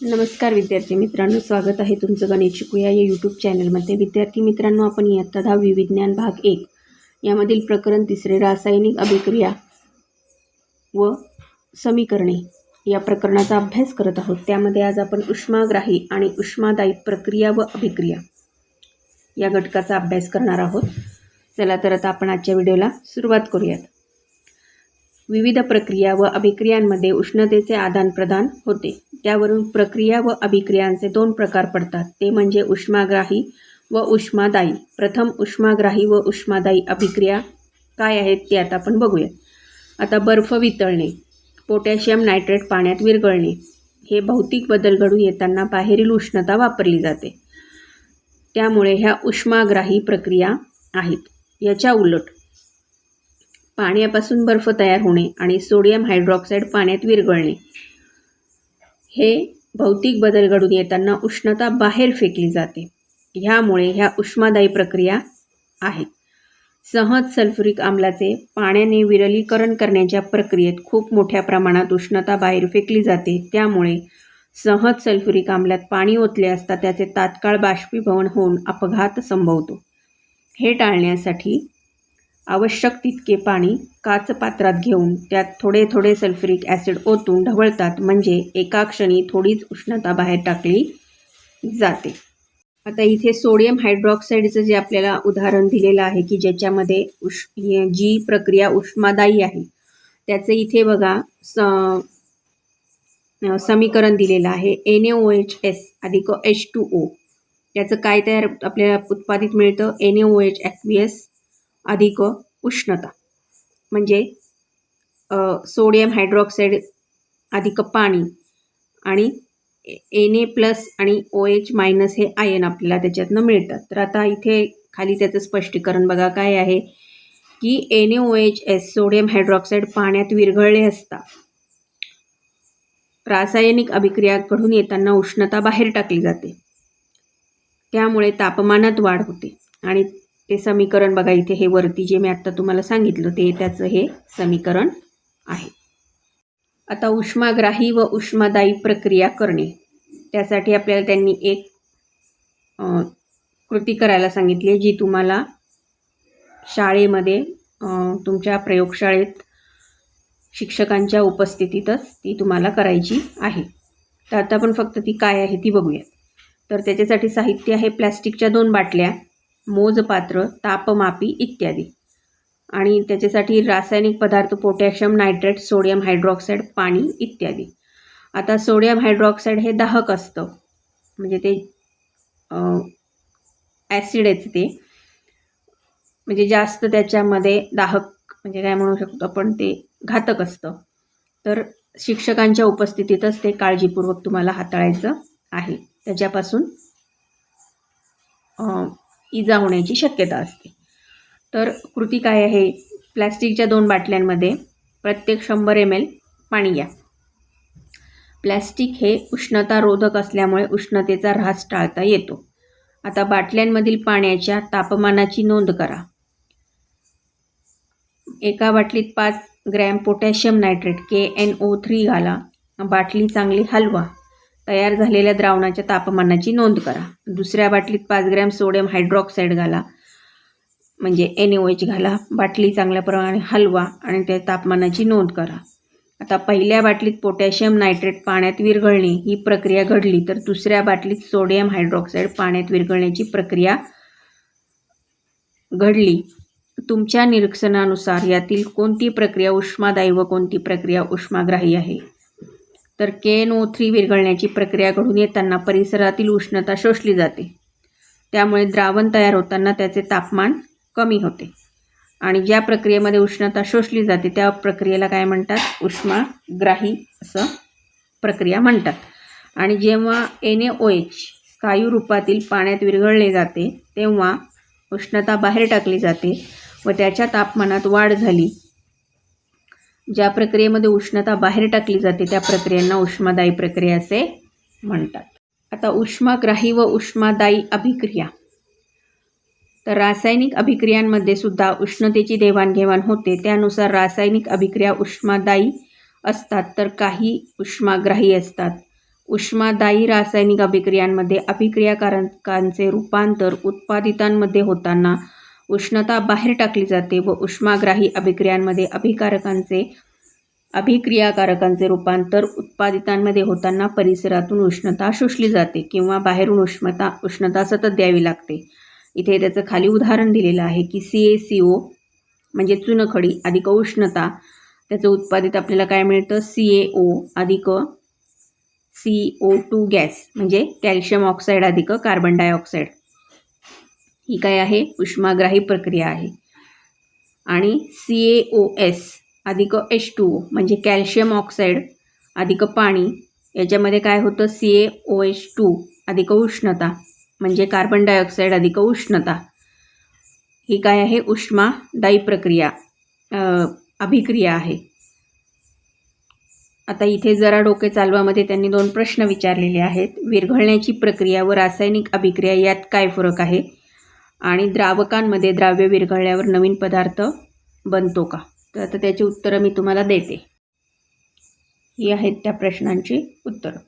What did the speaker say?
नमस्कार विद्यार्थी मित्रांनो स्वागत आहे तुमचं गणेश शिकूया या यूट्यूब चॅनलमध्ये विद्यार्थी मित्रांनो आपण इयत्ता दहावी विज्ञान भाग एक यामधील प्रकरण तिसरे रासायनिक अभिक्रिया व समीकरणे या प्रकरणाचा अभ्यास करत आहोत. त्यामध्ये आज आपण उष्माग्राही आणि उष्मादायी प्रक्रिया व अभिक्रिया या घटकाचा अभ्यास करणार आहोत. चला तर आता आपण आजच्या व्हिडिओला सुरुवात करूयात. विविध प्रक्रिया व अभिक्रियांमध्ये उष्णतेचे आदानप्रदान होते. त्यावरून प्रक्रिया व अभिक्रियांचे दोन प्रकार पडतात. ते म्हणजे उष्माग्राही व उष्मादायी. प्रथम उष्माग्राही व उष्मादायी अभिक्रिया काय आहेत ते आता आपण बघूया आता बर्फ वितळणे पोटॅशियम नायट्रेट पाण्यात विरघळणे हे भौतिक बदल घडून येताना बाहेरील उष्णता वापरली जाते. त्यामुळे ह्या उष्माग्राही प्रक्रिया आहेत. याच्या उलट पाण्यापासून बर्फ तयार होणे आणि सोडियम हायड्रॉक्साईड पाण्यात विरघळणे. हे भौतिक बदल घडून येताना उष्णता बाहेर फेकली जाते. ह्यामुळे ह्या उष्मादायी प्रक्रिया आहेत सहज सल्फ्युरिक आम्लाचे पाण्याने विरलीकरण करण्याच्या प्रक्रियेत खूप मोठ्या प्रमाणात उष्णता बाहेर फेकली जाते. त्यामुळे सहज सल्फ्युरिक आम्लात पाणी ओतले असता त्याचे तात्काळ बाष्पीभवन होऊन अपघात संभवतो. हे टाळण्यासाठी आवश्यक तितके पाणी काच पात्रात घेऊन त्यात थोडे थोडे सल्फ्युरिक ॲसिड ओतून ढवळतात. म्हणजे एका क्षणी थोडीच उष्णता बाहेर टाकली जाते. आता इथे सोडियम हायड्रॉक्साईडचं जे आपल्याला उदाहरण दिलेलं आहे की ज्याच्यामध्ये उष् जी प्रक्रिया उष्मादायी आहे त्याचं इथे बघा स समीकरण दिलेलं आहे. N A O H S अधिक एच टू ओ. त्याचं काय तयार आपल्याला उत्पादित मिळतं? N A O H aqueous अधिक उष्णता. म्हणजे सोडियम हायड्रॉक्साईड अधिक पाणी आणि एन ए प्लस आणि ओ एच मायनस हे आयन आपल्याला त्याच्यातनं मिळतात. तर आता इथे खाली त्याचं स्पष्टीकरण बघा काय आहे की N A O H S sodium hydroxide पाण्यात विरघळले असता रासायनिक अभिक्रिया घडून येताना उष्णता बाहेर टाकली जाते. त्यामुळे तापमानात वाढ होते आणि ते समीकरण बघा इथे हे वरती जे मी आत्ता तुम्हाला सांगितलं ते त्याचं हे समीकरण आहे. आता उष्माग्राही व उष्मादायी प्रक्रिया करणे. त्यासाठी आपल्याला त्यांनी एक कृती करायला सांगितली जी तुम्हाला शाळेमध्ये तुमच्या प्रयोगशाळेत शिक्षकांच्या उपस्थितीतच ती तुम्हाला करायची आहे. तर आता आपण फक्त ती काय आहे ती बघूया तर त्याच्यासाठी साहित्य आहे प्लॅस्टिकच्या दोन बाटल्या. मोजपात्र तापमापी इत्यादी. आणि त्याच्यासाठी रासायनिक पदार्थ पोटॅशियम नायट्रेट सोडियम हायड्रॉक्साईड पाणी इत्यादी. आता सोडियम हायड्रॉक्साईड हे दाहक असतं. म्हणजे ते ॲसिड ते. म्हणजे जास्त त्याच्यामध्ये दाहक म्हणजे काय म्हणू शकतो आपण ते घातक असतं. तर शिक्षकांच्या उपस्थितीतच ते काळजीपूर्वक तुम्हाला हाताळायचं आहे. त्याच्यापासून इजा होण्याची शक्यता असते. तर कृती काय आहे? प्लॅस्टिकच्या दोन बाटल्यांमध्ये प्रत्येक शंभर एम एल पाणी घ्या. प्लॅस्टिक हे उष्णतारोधक असल्यामुळे उष्णतेचा ऱ्हास टाळता येतो. आता बाटल्यांमधील पाण्याच्या तापमानाची नोंद करा. एका बाटलीत पाच gram potassium nitrate K N O three घाला. बाटली चांगली हलवा. तयार झालेल्या द्रावणाच्या तापमानाची नोंद करा. दुसऱ्या बाटलीत पाच ग्रॅम सोडियम हायड्रॉक्साईड घाला. म्हणजे एन एच घाला. बाटली चांगल्या प्रमाणे हलवा आणि त्या तापमानाची नोंद करा. आता पहिल्या बाटलीत पोटॅशियम नायट्रेट पाण्यात विरघळणे ही प्रक्रिया घडली तर दुसऱ्या बाटलीत सोडियम हायड्रॉक्साईड पाण्यात विरघळण्याची प्रक्रिया घडली. तुमच्या निरीक्षणानुसार यातील कोणती प्रक्रिया उष्मादायी व कोणती प्रक्रिया उष्माग्राही आहे? तर के एन ओ थ्री विरघळण्याची प्रक्रिया घडून येताना परिसरातील उष्णता शोषली जाते. त्यामुळे द्रावण तयार होताना त्याचे तापमान कमी होते. आणि ज्या प्रक्रियेमध्ये उष्णता शोषली जाते त्या प्रक्रियेला काय म्हणतात? उष्माग्राही असं प्रक्रिया म्हणतात. आणि जेव्हा एन ए ओ एच स्थायू रूपातील पाण्यात विरघळले जाते तेव्हा उष्णता बाहेर टाकली जाते व त्याच्या तापमानात वाढ झाली. ज्या प्रक्रियेमध्ये उष्णता बाहेर टाकली जाते त्या प्रक्रियांना उष्मादायी प्रक्रिया असे म्हणतात. आता उष्माग्राही व उष्मादायी अभिक्रिया. तर रासायनिक अभिक्रियांमध्ये सुद्धा उष्णतेची देवाणघेवाण होते. त्यानुसार रासायनिक अभिक्रिया उष्मादायी असतात तर काही उष्माग्राही असतात. उष्मादायी रासायनिक अभिक्रियांमध्ये अभिक्रियाकारकांचे रूपांतर उत्पादितांमध्ये होताना उष्णता बाहेर टाकली जाते व उष्माग्राही अभिक्रियांमध्ये अभिकारकांचे अभिक्रियाकारकांचे रूपांतर उत्पादितांमध्ये होताना परिसरातून उष्णता शोषली जाते किंवा बाहेरून उष्णता उष्णता सतत द्यावी लागते. इथे त्याचं खाली उदाहरण दिलेलं आहे की सी ए सी ओ म्हणजे चुनखडी अधिक उष्णता. त्याचं उत्पादित आपल्याला काय मिळतं? सी ए ओ अधिक सी ओ टू गॅस म्हणजे कॅल्शियम ऑक्साईड अधिक कार्बन डायऑक्साईड ही काय आहे? उष्माग्राही प्रक्रिया आहे. आणि सी ए ओ एस अधिक एच टू ओ म्हणजे कॅल्शियम ऑक्साईड अधिक पाणी याच्यामध्ये काय होतं? C A O H two अधिक उष्णता म्हणजे कार्बन डायऑक्साईड अधिक उष्णता. ही काय आहे? उष्मादायी प्रक्रिया अभिक्रिया आहे. आता इथे जरा डोके चालवामध्ये त्यांनी दोन प्रश्न विचारलेले आहेत. विरघळण्याची प्रक्रिया व रासायनिक अभिक्रिया यात काय फरक आहे? आणि द्रावकांमध्ये द्राव्य विरघळल्यावर नवीन पदार्थ बनतो का? तर आता त्याची उत्तरं मी तुम्हाला देते. ही आहेत त्या प्रश्नांची उत्तरं.